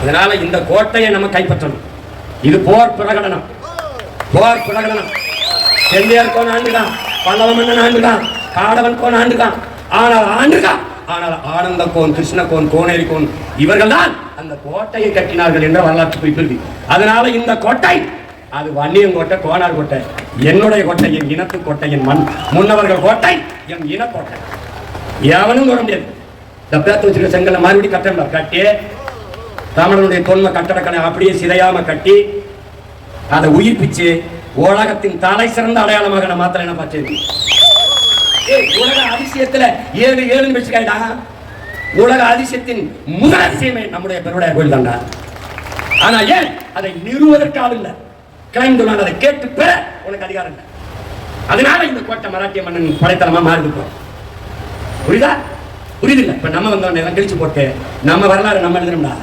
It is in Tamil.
அதனால இந்த கோட்டையை நம்ம கைப்பற்றணும். இது போர் பிரகடனம். போர் பிரகடனம். செந்தியார் கோன் ஆண்டுதான் பல்லவ மன்னன் ஆண்டுதான் காடவன் கோன் ஆண்டுதான் ஆனால் ஆண்டுதான். ஆனால் ஆனந்த கோன் கிருஷ்ண கோன் கோனேரி கோன் இவர்கள் தான் அந்த கோட்டையை கட்டினார்கள் என்ற வரலாற்று குறிப்பிருக்கு அதனால இந்த கோட்டை அது வன்னியன் கோட்டை கோனார் கோட்டை என்னுடைய கோட்டை என் இனத்து கோட்டை என் மண் முன்னவர்கள் கோட்டை என் இனக்கோட்டை. எவனும் தொட முடியாது. இந்த பேத்து வச்சிருக்க செங்கல்ல மறுபடியும் கட்டணும் கட்டி தமிழனுடைய தொன்ம கட்டடக்கலை அப்படியே சிதையாம கட்டி அதை உயிர்ப்பிச்சு உலகத்தின் தலை சிறந்த அடையாளமாக நான் மாத்திரம் என்ன பார்த்தேன் உலக அதிசயத்துல ஏழு ஏழு வச்சுக்காயிடா உலக அதிசயத்தின் முதல் அதிசயமே நம்முடைய பெருடைய கோயில் தான்டா. ஆனா ஏன் அதை நிறுவதற்காக இல்ல? கிளைம் நான் அதை கேட்டு பெற உனக்கு அதிகாரம் இல்லை. அதனால இந்த கோட்டை மராட்டிய மன்னன் படைத்தளமா மாறுது புரியுதா? புரியுது இல்லை? இப்ப நம்ம வந்தோடனே எல்லாம் கிழிச்சு போட்டு நம்ம வரலாறு நம்ம எழுதணும்டா.